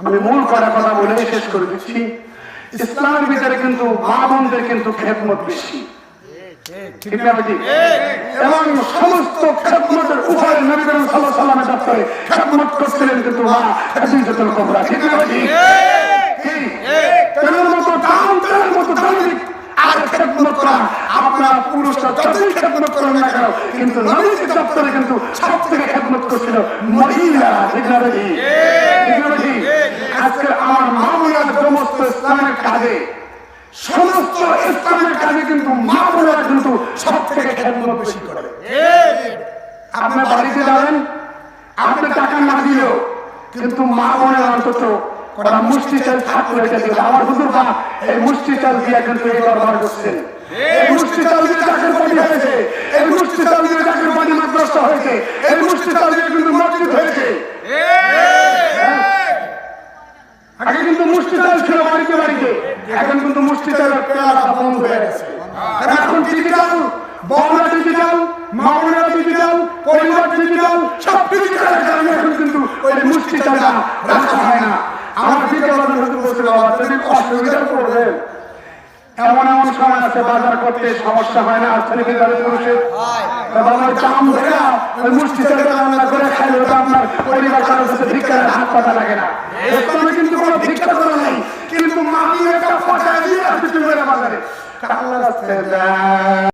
আমি মূল কটা কথা বলেই শেষ করে দিচ্ছি ইসলামের ভিতরে কিন্তু মা বোনদের কিন্তু খেদমত বেশি? এবং সমস্ত উপরে নবী দপ্তরে করছিলেন কিন্তু মা ঠিক না? তেলের মতো তেলের মতো আর করা, আপনার পুরুষরা যতই করেন না কেন, কিন্তু নবীর দপ্তরে কিন্তু সব থেকে খেদমত করছিল মহিলা ঠিক না? ঠিক না? আজকে আমার মামুনার সমস্ত কাজে সমস্ত ইসলামের কাজে কিন্তু মা বোনেরা কিন্তু সব থেকে বেশি করে। বাড়িতে যাবেন, আপনি টাকা না দিলেও কিন্তু মা বোনের অন্তত মুষ্টি চাল থাকলে এটা দিবে আমার হুজুর এই মুষ্টি চাল দিয়ে কিন্তু এই দরবার করছেন। এই মুষ্টি চাল দিয়ে পানি হয়েছে। এই মুষ্টি চাল দিয়ে পানি মাদ্রাসা হয়েছে। এই মুষ্টি চাল দিয়ে কিন্তু মসজিদ হয়েছে। কিন্তু মুষ্টি চাল ছিল বাড়িতে বাড়িতে। এখন কিন্তু মুষ্টি চালের বন্ধ হয়ে গেছে। এখন ডিজিটাল ডিজিটাল মামুরা ডিজিটাল পরিবার ডিজিটাল সব ডিজিটালের কারণে এখন কিন্তু ওই মুষ্টি চালটা রাখা হয় না। আমার অসুবিধা পড়বেন এমন এমন সময় আছে বাজার করতে সমস্যা হয় না পুরুষের বাবার দাম ধরে না, ওই মুষ্টি চালটা রান্না করে খাইলে আপনার পরিবার কারোর সাথে ভিক্ষার হাত পাতা লাগে না ইসলামে কিন্তু কোনো ভিক্ষা করা নেই কিন্তু